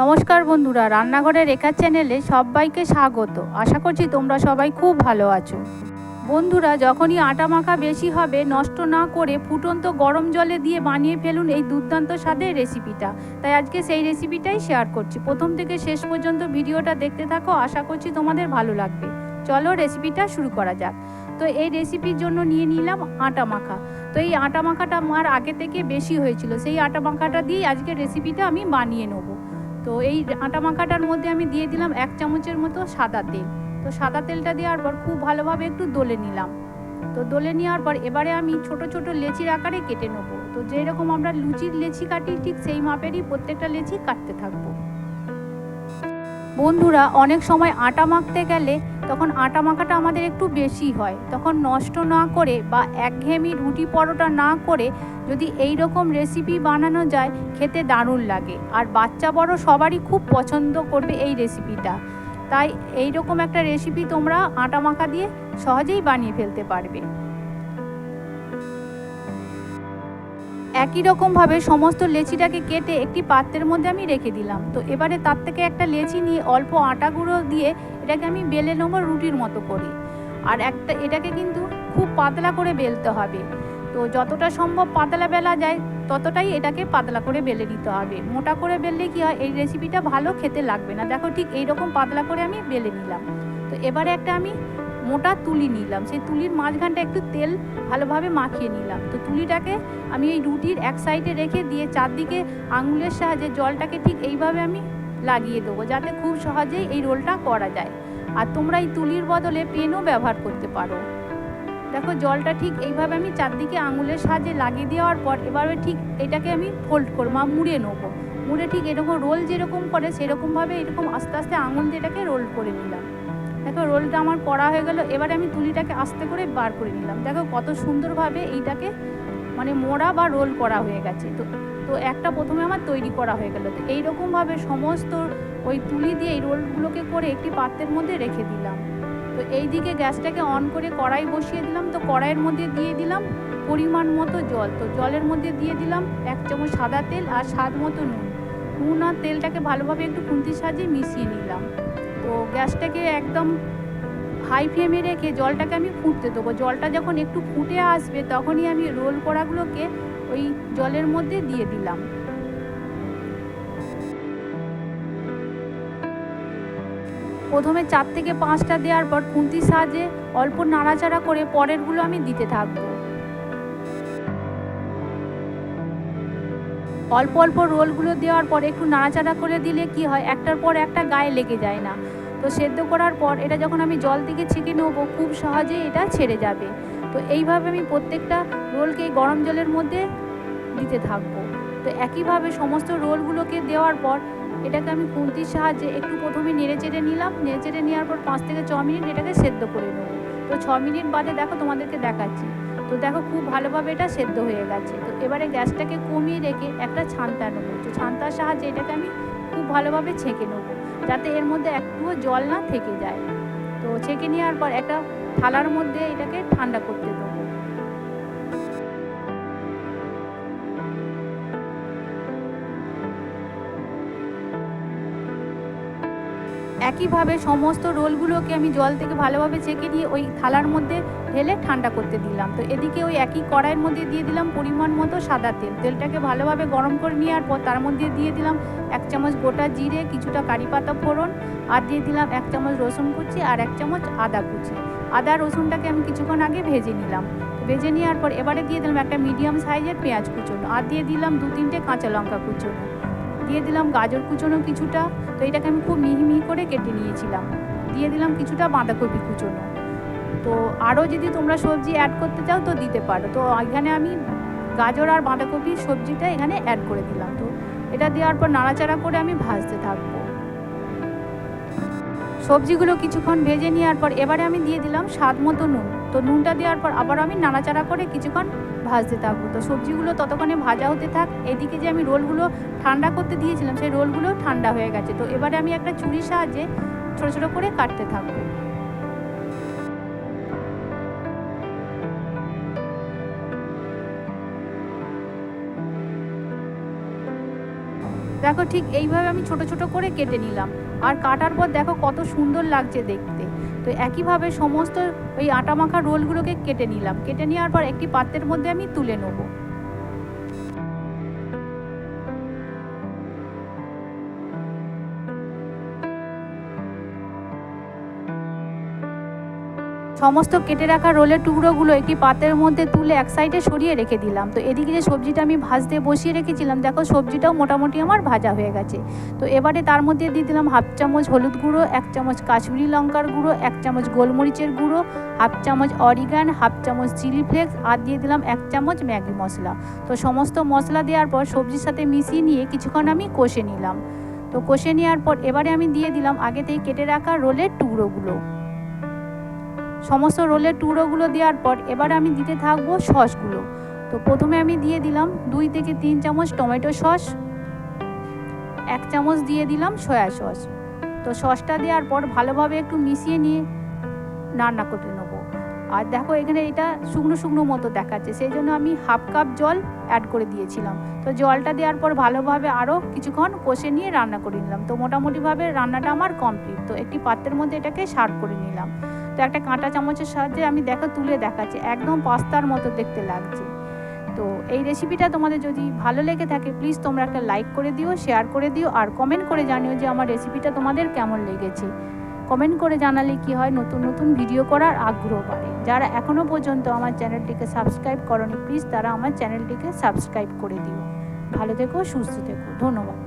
নমস্কার বন্ধুরা, রান্নাঘরের রেখা চ্যানেলে সবাইকে স্বাগত। আশা করছি তোমরা সবাই খুব ভালো আছো। বন্ধুরা, যখনই আটা মাখা বেশি হবে, নষ্ট না করে ফুটন্ত গরম জলে দিয়ে বানিয়ে ফেলুন এই দুর্দান্ত স্বাদের রেসিপিটা। তাই আজকে সেই রেসিপিটাই শেয়ার করছি। প্রথম থেকে শেষ পর্যন্ত ভিডিওটা দেখতে থাকো, আশা করছি তোমাদের ভালো লাগবে। চলো রেসিপিটা শুরু করা যাক। তো এই রেসিপির জন্য নিয়ে নিলাম আটা মাখা। তো এই আটা মাখাটা আমার আগে থেকে বেশি হয়েছিল। সেই আটা মাখাটা দিয়েই আজকে রেসিপিটা আমি বানিয়ে নেব। তো এই আটা মাখাটার মধ্যে আমি দিয়ে দিলাম এক চামচের মতো সাদা তেল। তো সাদা তেলটা দেওয়ার পর খুব ভালোভাবে একটু দলে নিলাম। তো দলে নেওয়ার পর এবারে আমি ছোট ছোট লেচির আকারে কেটে নেব। তো যেরকম আমরা লুচির লেচি কাটি, ঠিক সেই মাপেরই প্রত্যেকটা লেচি কাটতে থাকব। বন্ধুরা, অনেক সময় আটা মাখতে গেলে তখন আটা মাখাটা আমাদের একটু বেশি হয়। তখন নষ্ট না করে বা একঘেয়েমি রুটি পরোটা না করে যদি এই রকম রেসিপি বানানো যায়, খেতে দারুণ লাগে। আর বাচ্চা বড় সবারই খুব পছন্দ করবে এই রেসিপিটা তাই এই রকম একটা রেসিপি তোমরা আটা মাখা দিয়ে সহজেই বানিয়ে ফেলতে পারবে। একই রকমভাবে সমস্ত লেচিটাকে কেটে একটি পাত্রের মধ্যে আমি রেখে দিলাম। তো এবারে তার থেকে একটা লেচি নিয়ে অল্প আটা গুঁড়ো দিয়ে এটাকে আমি বেলে নেব রুটির মতো করে। আর একটা, এটাকে কিন্তু খুব পাতলা করে বেলতে হবে। তো যতটা সম্ভব পাতলা বেলা যায়, ততটাই এটাকে পাতলা করে বেলে নিতে হবে। মোটা করে বেললে কি হয়, এই রেসিপিটা ভালো খেতে লাগবে না। দেখো ঠিক এইরকম পাতলা করে আমি বেলে নিলাম। তো এবারে একটা আমি মোটা তুলি নিলাম। সেই তুলির মাঝখানটা একটু তেল ভালোভাবে মাখিয়ে নিলাম। তো তুলিটাকে আমি এই রুটির এক সাইডে রেখে দিয়ে চারদিকে আঙুলের সাহায্যে জলটাকে ঠিক এইভাবে আমি লাগিয়ে দেবো, যাতে খুব সহজেই এই রোলটা করা যায়। আর তোমরা এই তুলির বদলে পেনও ব্যবহার করতে পারো। দেখো, জলটা ঠিক এইভাবে আমি চারদিকে আঙুলের সাহায্যে লাগিয়ে দেওয়ার পর এবারে ঠিক এটাকে আমি ফোল্ড করব বা মুড়ে নেব। মুড়ে ঠিক এরকম রোল যেরকম করে সেরকমভাবে এরকম আস্তে আস্তে আঙুল দিয়ে এটাকে রোল করে নিলাম। দেখো, রোলটা আমার করা হয়ে গেল। এবারে আমি তুলিটাকে আস্তে করে বার করে নিলাম। দেখো, কত সুন্দরভাবে এইটাকে মানে মোড়া বা রোল করা হয়ে গেছে। তো তো একটা প্রথমে আমার তৈরি করা হয়ে গেল। তো এইরকমভাবে সমস্ত ওই তুলি দিয়ে এই রোলগুলোকে করে একটি পাত্রের মধ্যে রেখে দিলাম। তো এই দিকে গ্যাসটাকে অন করে কড়াই বসিয়ে দিলাম। তো কড়াইয়ের মধ্যে দিয়ে দিলাম পরিমাণ মতো জল। তো জলের মধ্যে দিয়ে দিলাম এক চামচ সাদা তেল আর স্বাদ মতো নুন। নুন আর তেলটাকে ভালোভাবে একটু খুন্তির সাহায্যে মিশিয়ে নিলাম। তো গ্যাসটাকে একদম হাই ফ্লেমে রেখে জলটাকে আমি ফুটতে দেবো। জলটা যখন একটু ফুটে আসবে, তখনই আমি রোল করাগুলোকে ওই জলের মধ্যে দিয়ে দিলাম। প্রথমে চার থেকে পাঁচটা দেওয়ার পর খুন্তির সাহায্যে অল্প নাড়াচাড়া করে পরেরগুলো আমি দিতে থাকব। অল্প অল্প রোলগুলো দেওয়ার পর একটু নাড়াচাড়া করে দিলে কি হয়? একটার পর একটা গায়ে লেগে যায় না। তো সেদ্ধ করার পর এটা যখন আমি জল থেকে ছেঁকে নেব, খুব সহজেই এটা ছেড়ে যাবে। তো এইভাবে আমি প্রত্যেকটা রোলকে গরম জলের মধ্যে দিতে থাকব। তো একইভাবে সমস্ত রোলগুলোকে দেওয়ার পর এটাকে আমি খুন্তির সাহায্যে একটু প্রথমে নেড়ে চেড়ে নিলাম। নেড়ে চেড়ে নেওয়ার পর পাঁচ থেকে ছ মিনিট এটাকে সেদ্ধ করে নেব। তো ছ মিনিট বাদে দেখো তোমাদেরকে দেখাচ্ছি। তো দেখো খুব ভালোভাবে এটা সেদ্ধ হয়ে গেছে। তো এবারে গ্যাসটাকে কমিয়ে রেখে একটা ছান্তা নেব। তো ছান্তার সাহায্যে এটাকে আমি খুব ভালোভাবে ছেঁকে নেব, যাতে এর মধ্যে একটুও জল না থেকে যায়। তো ছেঁকে নেওয়ার পর একটা থালার মধ্যে এটাকে ঠান্ডা করতে দেবো। একইভাবে সমস্ত রোলগুলোকে আমি জল থেকে ভালোভাবে ছেঁকে নিয়ে ওই থালার মধ্যে ঢেলে ঠান্ডা করতে দিলাম। তো এদিকে ওই একই কড়াইয়ের মধ্যে দিয়ে দিলাম পরিমাণ মতো সাদা তেল। তেলটাকে ভালোভাবে গরম করে নেওয়ার পর তার মধ্যে দিয়ে দিলাম এক চামচ গোটা জিরে, কিছুটা কারি পাতা ফোড়ন আর দিয়ে দিলাম এক চামচ রসুন কুচি আর এক চামচ আদা কুচি। আদা রসুনটাকে আমি কিছুক্ষণ আগে ভেজে নিলাম। ভেজে নেওয়ার পর এবারে দিয়ে দিলাম একটা মিডিয়াম সাইজের পেঁয়াজ কুচোনো আর দিয়ে দিলাম দু তিনটে কাঁচা লঙ্কা কুচোনো। দিয়ে দিলাম গাজর কুচোনো কিছুটা, তো এটাকে আমি খুব মিহি মিহি করে কেটে নিয়েছিলাম। দিয়ে দিলাম কিছুটা বাঁধাকপি কুচোনো। তো আরও যদি তোমরা সবজি অ্যাড করতে চাও তো দিতে পারো। তো এখানে আমি গাজর আর বাঁধাকপির সবজিটা এখানে অ্যাড করে দিলাম। তো এটা দেওয়ার পর নাড়াচাড়া করে আমি ভাজতে থাকব। সবজিগুলো কিছুক্ষণ ভেজে নেওয়ার পর এবারে আমি দিয়ে দিলাম স্বাদ মতো নুন। তো নুনটা দেওয়ার পর আবার আমি নাড়াচাড়া করে কিছুক্ষণ ভাজতে থাকব তো সবজিগুলো ততক্ষণে ভাজা হতে থাক, এদিকে যে আমি রোলগুলো ঠান্ডা করতে দিয়েছিলাম, সেই রোলগুলো ঠান্ডা হয়ে গেছে। তো এবারে আমি একটা ছুরির সাহায্যে ছোটো ছোটো করে কাটতে থাকব। দেখো ঠিক এইভাবে আমি ছোট ছোট করে কেটে নিলাম। আর কাটার পর দেখো কত সুন্দর লাগছে দেখতে। তো একইভাবে সমস্ত ওই আটা মাখা রোলগুলোকে কেটে নিলাম। কেটে নেওয়ার পর একটি পাত্রের মধ্যে আমি তুলে নেব। সমস্ত কেটে রাখা রোলের টুকরোগুলো একটি পাতের মধ্যে তুলে এক সাইডে সরিয়ে রেখে দিলাম। তো এদিকে যে সবজিটা আমি ভাজতে বসিয়ে রেখেছিলাম, দেখো সবজিটাও মোটামুটি আমার ভাজা হয়ে গেছে। তো এবারে তার মধ্যে দিয়ে দিলাম হাফ চামচ হলুদ গুঁড়ো, এক চামচ কাশ্মীরি লঙ্কার গুঁড়ো, এক চামচ গোলমরিচের গুঁড়ো, হাফ চামচ অরিগান, হাফ চামচ চিলি ফ্লেক্স আর দিয়ে দিলাম এক চামচ ম্যাগি মশলা। তো সমস্ত মশলা দেওয়ার পর সবজির সাথে মিশিয়ে নিয়ে কিছুক্ষণ আমি কষে নিলাম। তো কষে নেওয়ার পর এবারে আমি দিয়ে দিলাম আগেতেই কেটে রাখা রোলের টুকরোগুলো। সমস্ত রোলের টুকরোগুলো দেওয়ার পর এবার আমি দিতে থাকব সসগুলো। তো প্রথমে আমি দিয়ে দিলাম দুই থেকে তিন চামচ টমেটো সস, এক চামচ দিয়ে দিলাম সয়া সস। তো সসটা দেওয়ার পর ভালোভাবে একটু মিশিয়ে নিয়ে রান্না করে নেব। আর দেখো এখানে এটা শুকনো শুকনো মতো দেখাচ্ছে, সেই জন্য আমি হাফ কাপ জল অ্যাড করে দিয়েছিলাম। তো জলটা দেওয়ার পর ভালোভাবে আরও কিছুক্ষণ কষে নিয়ে রান্না করে নিলাম। তো মোটামুটিভাবে রান্নাটা আমার কমপ্লিট তো একটি পাত্রের মধ্যে এটাকে সার্ভ করে নিলাম। তো একটা কাঁটা চামচের সাহায্যে আমি দেখো তুলে দেখাচ্ছি, একদম পাস্তার মতো দেখতে লাগছে। তো এই রেসিপিটা তোমাদের যদি ভালো লেগে থাকে প্লিজ তোমরা একটা লাইক করে দিও শেয়ার করে দিও, আর কমেন্ট করে জানিও যে আমার রেসিপিটা তোমাদের কেমন লেগেছে। কমেন্ট করে জানালে কি হয়, নতুন নতুন ভিডিও করার আগ্রহ বাড়ে। যারা এখনও পর্যন্ত আমার চ্যানেলটিকে সাবস্ক্রাইব করনি প্লিজ তারা আমার চ্যানেলটিকে সাবস্ক্রাইব করে দিও। ভালো থেকো, সুস্থ থেকো, ধন্যবাদ।